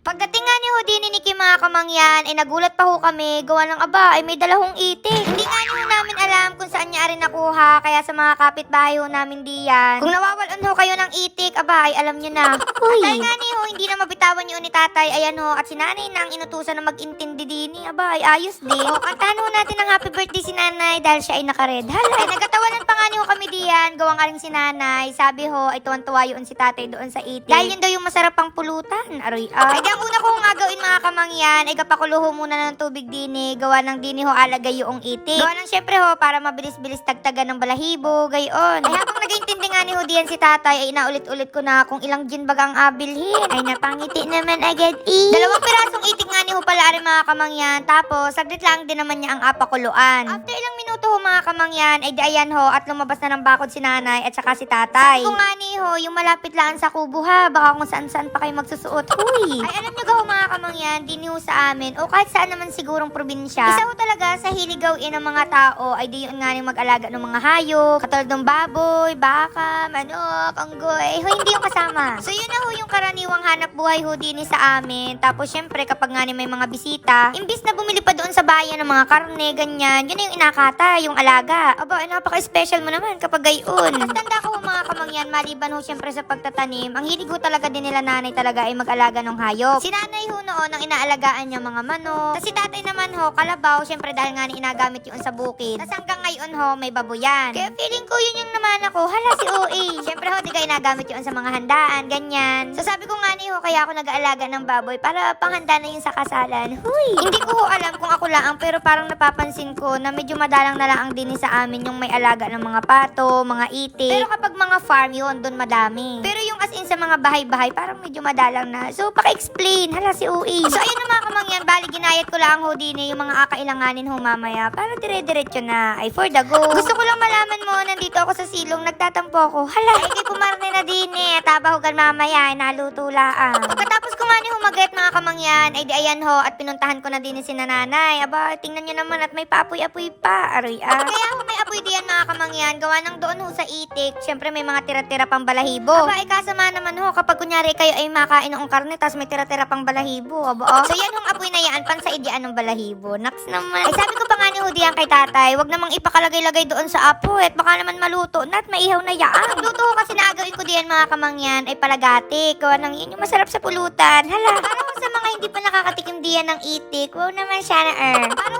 Pagdating nga ni Houdini ni Kim mga kamangyan, ay nagulat pa ho kami, gawa ng aba, ay may dalahong itik. Hindi nga ni ho namin alam kung saan niya rin nakuha, kaya sa mga kapitbahay ho namin diyan. Kung nawawalan ho kayo ng itik, aba, ay alam niyo na. At dahil nga ni ho, hindi na mabitawan yun ni tatay, ayan ho, at si nanay na ang inutusan na mag-intindi dini, aba, ay ayos din. O, kantahan ho natin ang happy birthday si nanay dahil siya ay nakared. Hala, ay nagkatawanan pa nga ni ho kami diyan, gawang aring si nanay. Sabi ho, ay tuwan-tuwa yun si tatay doon sa itik. Dahil yun daw yung masarap pang pulutan, aroy ah. Ay, di ang una ko nga gawin mga kamangyan, ay kapakuluho muna ng tubig dini, gawa ng dini ho alagay yung itik. Gawa ng syempre ho, para mabilis-bilis tagtagan ng balahibo, gayon. Ay habang nag-intindi nga ni ho diyan si tatay, ay inaulit-ulit ko na kung ilang gin baga ang abilhin. Ay napangiti naman agad eh. Dalawang pirasong itik nga ni ho pala ari mga kamangyan, tapos saglit lang din naman niya ang apakuluan. After ilang minuto ho mga kamangyan, ay di ayan ho, at lumabas na ng bakod si nanay at saka si tatay. Sabi ko nga ni ho, yung malapit lang sa kubo ha, baka kung saan-saan pa kayo magsusuot. Huy! Ay alam nyo gaw mga kamangyan, di ho sa amin, o kahit saan naman sigurong probinsya. Isa ho talaga sa hiligawin ng mga tao, ay di yun nga ni mag-alaga ng mga hayop, katulad ng baboy, baka, manok, anggoy, ho, hindi yung kasama. So yun na ho yung karaniwang hanap buhay ho din sa amin. Tapos syempre kapag nga may mga bisita, imbis na bumili pa doon sa bayan ng mga karne, ganyan, yun na yung inakata, yung alaga. Aba, napaka-special mo naman kapag gayon. Tanda mga kamangyan, maliban ho syempre sa pagtatanim, ang hilig ho talaga din nila nanay talaga ay mag-alaga ng hayop. Si nanay ho noon ang inaalagaan niya mga manok. Tapos si tatay naman ho, kalabaw, syempre dahil nga inagamit yun sa bukid. Tapos hanggang ngayon ho, may babuyan. Kaya feeling ko yun yung naman ako, hala si OA. Syempre ho, di ka inagamit yun sa mga handaan, ganyan. So sabi ko nga ni ho, kaya ako nag-aalaga ng baboy para panghanda na yun sa kasalan. Huy! Hindi ko ho alam kung ako lang, pero parang napapansin ko na medyo madalang na lang ang din sa amin yung may alaga ng mga pato, mga itik. Pero kapag mga farm yun, doon madami. Pero yung as in sa mga bahay-bahay, parang medyo madalang na. So, paka-explain. Hala si OA. So, ayun na mga kamangyan. Bali, ginayat ko lang ho din eh, yung mga akailanganin ho mamaya. Para dire-diretso na. Ay, for the go. Gusto ko lang malaman mo, nandito ako sa silong, nagtatampo ako. Hala, ay kay pumarne na din eh. Tabahugan mamaya, ay naluto laang. Pagkatapos nga ni humagat mga kamangyan, ay di ayan ho, at pinuntahan ko na din si nanay. Aba, tingnan nyo naman at may paapoy-apoy pa. Aroy ah. Kaya ho, may apoy diyan mga kamangyan. Gawa ng doon ho sa itik. Siyempre may mga tira-tira pang balahibo. Aba, ay kasama naman ho, kapag kunyari kayo ay makain ng karne, tas may tira-tira pang balahibo. Aba, oh. So yan hong apoy na yan, pan sa idyaan ng balahibo. Naks naman. Ay sabi ko nga ni Hudian kay tatay, wag namang ipakalagay-lagay doon sa apoy at baka naman maluto na at maihaw na yaan. Luto ko kasi na agawin ko diyan mga kamangyan ay palagati. Gawa ng yun yung masarap sa pulutan. Hala, para sa mga hindi pa nakakatikim diyan ng itik, wow naman siya na er. Para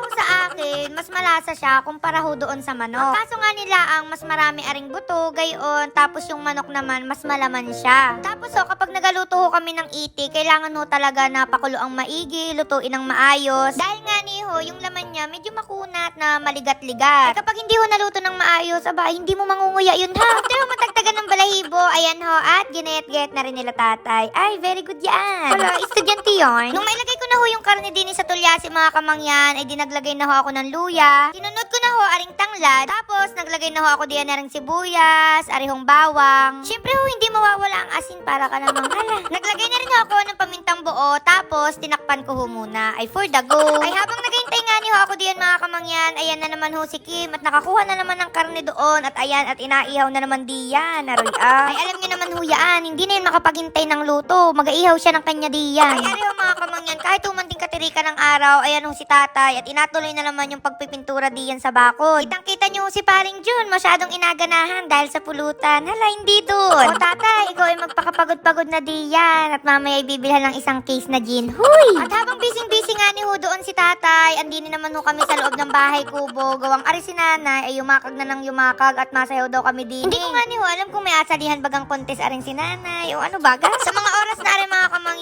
mas malasa siya kumpara ho doon sa manok. Ang kaso nga nila ang mas marami aring buto, gayon, tapos yung manok naman mas malaman siya. Tapos ho, kapag nagaluto ho kami ng itik, kailangan ho talaga na pakulo ang maigi, lutuin ng maayos. Dahil nga ni ho, yung laman niya medyo makunat na maligat-ligat. At kapag hindi ho naluto ng maayos, aba, hindi mo mangunguya yun ha. After ho matagtagan ayan ho, at ginayat-gayat na rin nila tatay. Ay, very good yan. Wala, estudyante yun. Nung mailagay ko na ho yung karne din sa tulyasi mga kamangyan, ay dinaglagay na ho ako ng luya. Tinunod ko na ho aring tanglad. Tapos, naglagay na ho ako diyan na ring sibuyas, arihong bawang. Siyempre ho, hindi mawawala ang asin para ka namang hala. Naglagay na rin ho ako ng pamintang buo, tapos tinakpan ko ho muna. Ay, for the go. Ay, habang naghihintay nga niyo ako diyan mga kamangyan, ayan na naman ho si Kim at nakakuha na naman ng karne doon at ayan at inaihaw na naman diyan. Naroy ah. Ay, alam niyo naman ho yan, hindi na yun makapaghintay ng luto. Mag-aihaw siya ng kanya diyan. Ay, ariho mga kamangyan, kahit umanting katirika ng araw, ayan ho si tatay at inatuloy na naman yung pagpipintura diyan sa bakod. Kitang-kita niyo ho si paring Jun, masyadong inaganahan dahil sa pulutan. Hala, hindi dun. O tatay, ikaw ay magpakapagod-pagod na diyan at mamaya ay bibilhan ng isang case na gin. Huy! At habang busy-busy nga ni ho doon si tatay, andini naman ho kami sa loob ng bahay kubo. Gawang ari si nanay ay yumakag na ng yumakag at masayaw daw kami din. Hindi ko nga ni ho alam kung may asalihan bagang kontes aring si nanay o ano baga. Sa mga oras na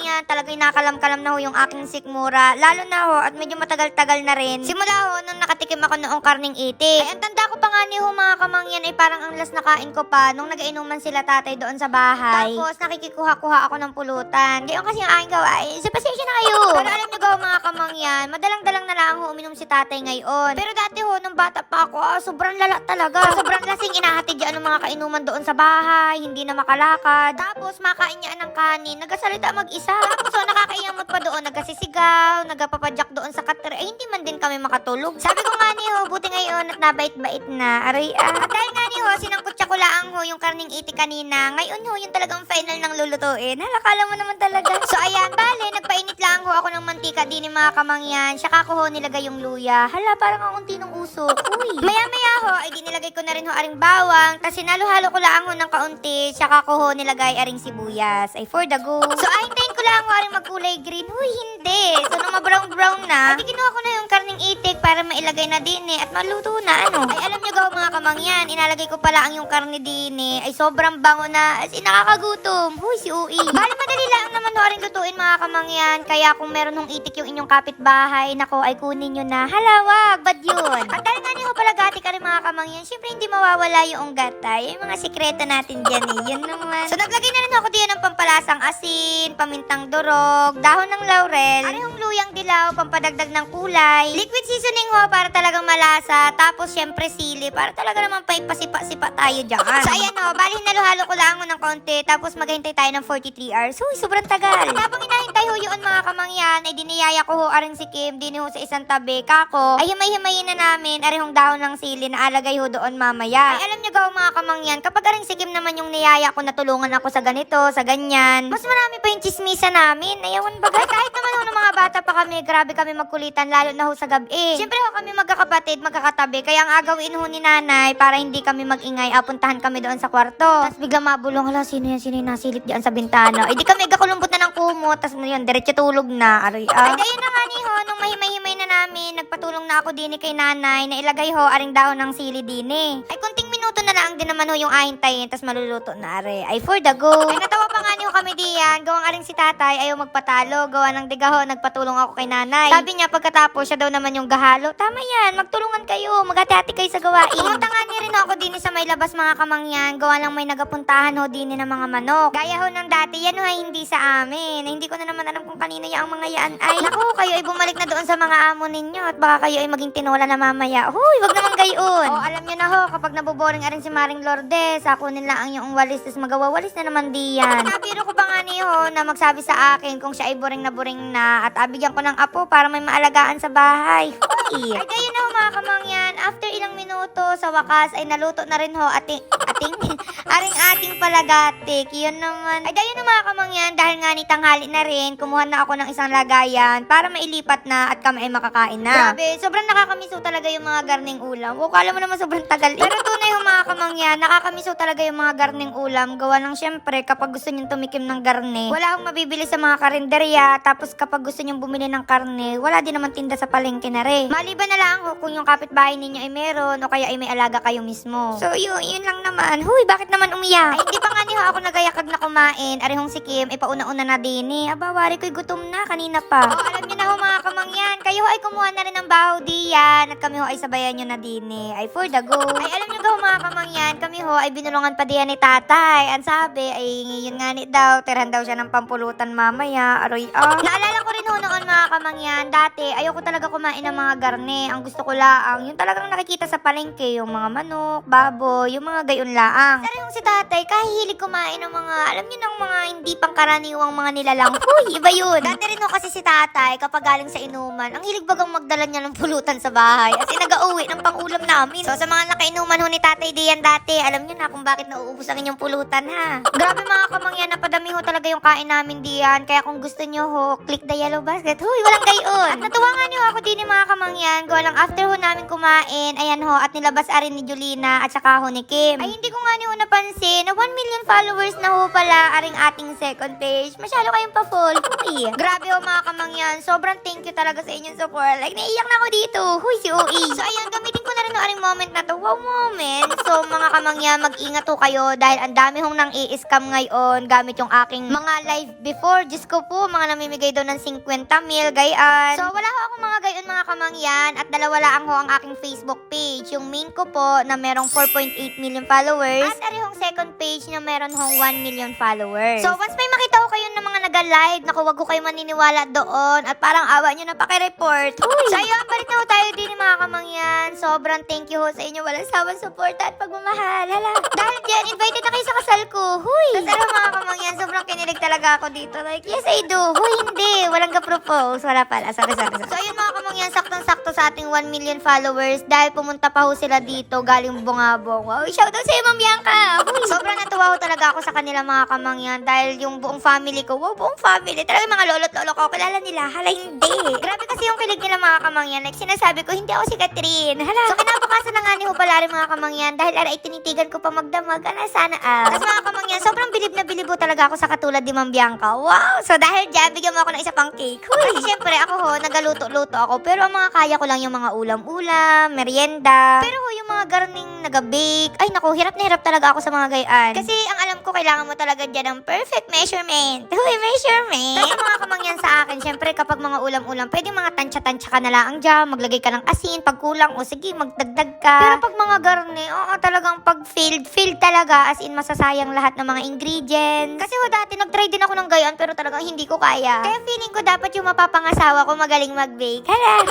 rin mga kamangyan, talagang nakalam-kalam na ho yung aking sikmura. Lalo na ho at medyo matagal-tagal na rin. Simula ho nung nakatikim ako noong karning itik. Ay, ang tanda ko pa nga ni ho mga kamangyan ay parang ang last na kain ko pa nung nag-inuman sila tatay doon sa bahay. Tapos nakikikuha-kuha ako ng pulutan. Gayon kasi ang aking gawain. Sa pasensya na kayo. Pero alam niyo gaw mga kamangyan, madalang-dalang na lang ho uminom si tatay ngayon. Pero dati ho, nung bata pa ako, ah, sobrang lala talaga. Sobrang lasing inahatid yan ng mga kainuman doon sa bahay, hindi na makalakad. Tapos makain niya ng kanin, nagasalita mag-isa. Ho, nakakaiyamot pa doon, nagasisigaw, nagapapadyak doon sa kater. Eh, hindi man din kami makatulog. Sabi ko nga ni ho, buti ngayon at nabait-bait na. Aray ah. Dahil nga ni ho, sinangkot siya ko laang ho yung karning iti kanina. Ngayon ho, yung talagang final ng lulutuin. Halakala mo naman talaga. So ayan, bale, nagpainit lang ho ako ng mantika din ni mga kamangyan. Tsaka ko ho nilagay yung luya. Hala, parang ang unti ng usok. Uy. Maya-maya ho, ay di nilagay ko na rin ho aring bawang. Tapos sinalo-halo ko lang ho ng kaunti. Tsaka ko ho nilagay aring sibuyas. Ay for the go. So ay, ko lang ho aring magkulay green. Huy, hindi. So nung ma-brown-brown na, ay di kinuha ko na yung karning itik para mailagay na din eh. At maluto na, ano. Ay alam nyo gaw mga kamangyan, inalagay ko pala ang yung karne din eh. Ay sobrang bango na. As in, nakakagutom. Huy, si Ui. Bali, madali lang aring lutuin mga kamangyan. Kaya kung meron hong itik yung inyong kapitbahay, nako ay kunin nyo na. Hala, wag, bad yun. At dahil nga niyo pala gati ka rin mga kamangyan, syempre hindi mawawala yung gatay. Yung mga sikreto natin dyan eh. Yun naman. So naglagay na rin ako diyan ng pampalasang asin, pamintang durog, dahon ng laurel, arehong luyang dilaw, pampadagdag ng kulay, liquid seasoning ho para talagang malasa, tapos syempre sili para talaga naman pa ipasipa-sipa tayo dyan. So ayan ho, bali halo ko lang ng konti, tapos maghintay tayo ng 43 hours. Uy, sobrang tagal. Habang hinahintay ho yun mga kamangyan, ay diniyaya ko ho aring si Kim, din ho sa isang tabi, kako, ay himay-himayin na namin, arehong dahon ng sili na alagay ho doon mamaya. Ay alam nyo gaw mga kamangyan, kapag aring si Kim naman yung niyaya ko na tulungan ako sa ganito, sa ganyan, mas marami pa yung chismisa namin. Ayawan bagay. Ay, kahit naman ho ng mga bata pa kami, grabe kami magkulitan, lalo na ho sa gabi. Siyempre ho kami magkakapatid, magkakatabi, kaya ang agawin ho ni nanay para hindi kami magingay, apuntahan kami doon sa kwarto. Tapos bigla mabulong, hala, sino yan, sino yung nasilip diyan sa bintana? Ay, di kami agakulumbot na ng kumot, tapos yun, diretso tulog na. Aray, ah. Ay, ayun na nga ni ho, nung mahimay-himay na namin, nagpatulong na ako din kay nanay na ilagay ho aring dahon ng sili din Ay, kunting minuto na lang din naman ho yung ahintayin, tapos maluluto na are. Ay, for the go. Ay, natawa pa nga niyo kami diyan. Gawang aring si tatay, ayaw magpatalo. Gawa ng digaho, nagpatulong ako kay nanay. Sabi niya, pagkatapos siya daw naman yung gahalo. Tama yan, magtulungan kayo. Maghati-hati kayo sa gawain. Pumunta nga ni rin ako din sa may labas mga kamangyan. Gawa lang may nagapuntahan ho din ng mga manok. Gaya ho ng dati, yan ho ay hindi sa amin. Hindi ko na naman alam kung kanino yan ang mga yan ay. Naku, kayo ay bumalik na doon sa mga amo ninyo at baka kayo ay maging tinola na mamaya. Huy, wag naman gayon. O, alam niyo na ho, kapag naboboring arin si Maring Lourdes, ako nila ang yung walis, tapos magawawalis na naman diyan. Nabiro ko pa nga ni ho na magsabi sa akin kung siya ay boring na boring na at abigyan ko ng apo para may maalagaan sa bahay. Huy. Ay, gayon na ho mga kamangyan. After ilang minuto, sa wakas ay naluto na rin ho ating, ating, aring ating palagatik. Yun naman. Ay, gayon na mga kamangyan. Dahil nga ni tanghali na rin, kumuha na ako ng isang lagayan para mailipat na at kami ay makakain na. Grabe, sobrang nakakamiso talaga yung mga garning ulam. O, kala mo naman sobrang tagal. Pero tunay ho mga kamangyan, nakakamiso talaga yung mga garning ulam. Gawa ng syempre, kapag gusto nyo tumikim ng garne, wala akong mabibili sa mga karinderya. Tapos kapag gusto nyo bumili ng karne, wala din naman tinda sa palengke na rin. Maliban na lang ho kung yung kapitbahay ninyo ay meron o kaya ay may alaga kayo mismo. So yun, yun lang naman. Huy, bakit naman umiyak? Ay, hindi pa nga niyo ako nagayakag na kumain. Arihong si Kim, ay pauna-una na din eh. Aba, wari ko'y gutom na, kanina pa. Oh, alam niyo na ho mga kamangyan, kayo ho ay kumuha na rin ng baho diyan at kami ho ay sabayan nyo na din eh. Ay, for the go. Ay, alam niyo ho mga kamangyan, kami ho ay binulungan pa diyan ni tatay. Ang sabi ay yun nga ni daw, tirhan daw siya ng pampulutan mamaya. Aroy, ah. Naalala ko rin ho noon mga kamangyan, dati ayoko talaga kumain ng mga garne. Ang gusto ko laang, yung talagang nakikita sa palengke, yung mga manok, baboy, yung mga gayon laang. Pero yung si tatay, kahihilig kumain ng mga, alam niyo ng mga hindi pangkaraniwang mga nilalang. Huy, iba yun. Dati rin ho kasi si tatay, kapag galing sa inuman, ang hilig bagang magdala niya ng pulutan sa bahay. As in, nag-uwi ng pangulam namin. So, sa mga nakainuman ho ni tatay diyan dati, alam niyo na kung bakit nauubos ang inyong pulutan, ha? Grabe mga kamangyan, napadami ho talaga yung kain namin diyan. Kaya kung gusto niyo ho, click the yellow basket. Huy, walang gayon. At natuwa nga niyo ako din mga kamangyan. Gawa lang after ho namin kumain, ayan ho, at nilabas arin ni Julina at saka ho ni Kim. Ay, hindi ko nga niyo napansin na 1 million followers na ho pala aring ating second page. Masyado kayong pa-full. Huy. Grabe ho mga kamangyan. Sobrang thank you talaga sa inyong support. Like, naiiyak na ako dito. Huy, si OE. So, ayan, gamitin ko na rin ho aring moment na to. Wow moment. So, mga kamangyan, mag-ingat ho kayo dahil ang dami hong nang i-scam ngayon gamit yung aking mga live before. Diyos ko po, mga namimigay daw ng 50 mil, gayan. So, wala ho akong mga gayon mga kamangyan at dalawa lang ho ang aking Facebook page. Yung main ko po na merong 4.8 million followers at ari hong second page na meron hong 1 million followers. So, once may makita ko kayo ng mga nag-live, naku, wag ko kayo maniniwala doon at parang awa nyo na pakireport. Uy! So, ayun, balik na ho tayo din mga kamangyan. Sobrang thank you ho sa inyo. Walang sawang suporta at pagmamahal. Hala. Dahil dyan, invited na kayo sa kasal ko. Huy! Tapos mga kamangyan, sobrang kinilig talaga ako dito. Like, yes, I do. Huy, hindi. Walang ka-proof post. Wala pala. Sorry, sorry, sorry. So, ayun mga kamangyan, saktong-sakto sa ating 1 million followers dahil pumunta pa ho sila dito galing bungabong. Wow, shoutout sa iyo, Ma'am Bianca. Sobrang natuwa ho talaga ako sa kanila mga kamangyan dahil yung buong family ko, wow, buong family. Talaga mga lolo't lolo ko, kilala nila. Hala, hindi. Grabe kasi yung kilig nila mga kamangyan. Like, sinasabi ko, hindi ako si Catherine. Hala. So, kinabukasan na nga ni Hupalari mga kamangyan dahil ara itinitigan ko pa magdamag. Ala, sana ah. Tapos mga kamangyan, sobrang bilib na bilib ho talaga ako sa katulad ni Ma'am Bianca. Wow! So, dahil dyan, bigyan mo ako ng isa pang cake. Huy! Syempre, ako ho, nagaluto-luto ako. Pero ang mga kaya ko lang yung mga ulam-ulam, merienda. Pero ho, yung mga garning nag-bake, ay naku, hirap na hirap talaga ako sa mga gayaan. Kasi ang alam ko, kailangan mo talaga dyan ng perfect measurement. Huy, measurement! Tapos mga kamangyan sa akin, syempre, kapag mga ulam-ulam, pwede mga tansya-tansya ka na lang dyan, maglagay ka ng asin, pag kulang, o sige, magdagdag ka. Pero pag mga garni, oo, talagang pag failed, failed talaga, as in masasayang lahat ng mga ingredients. Kasi ho, dati nag-try din ako ng gayaan, pero talagang hindi ko kaya. Kaya feeling ko dapat yung mapapangasawa ko magaling mag-bake. Hala!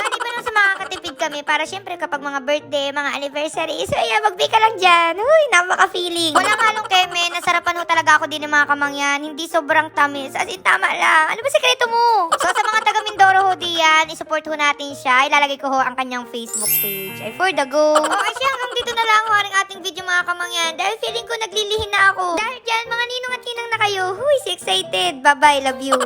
Sa makakatipid kami, para syempre kapag mga birthday, mga anniversary, so yeah, mag-bake ka lang dyan. Uy, napaka-feeling. Wala halong keme, nasarapan ho talaga ako din ng mga kamangyan, hindi sobrang tamis, as in tama lang. Ano ba sekreto mo? So sa mga taga Mindoro ho diyan, isupport ho natin siya. Ilalagay ko ho ang kanyang Facebook page. Ay, for the go. Okay siya, hanggang dito na lang ho ang ating video mga kamangyan. Dahil feeling ko naglilihin na ako. Dahil dyan, mga ninong at ninang na kayo. Huy, si excited. Bye-bye, love you.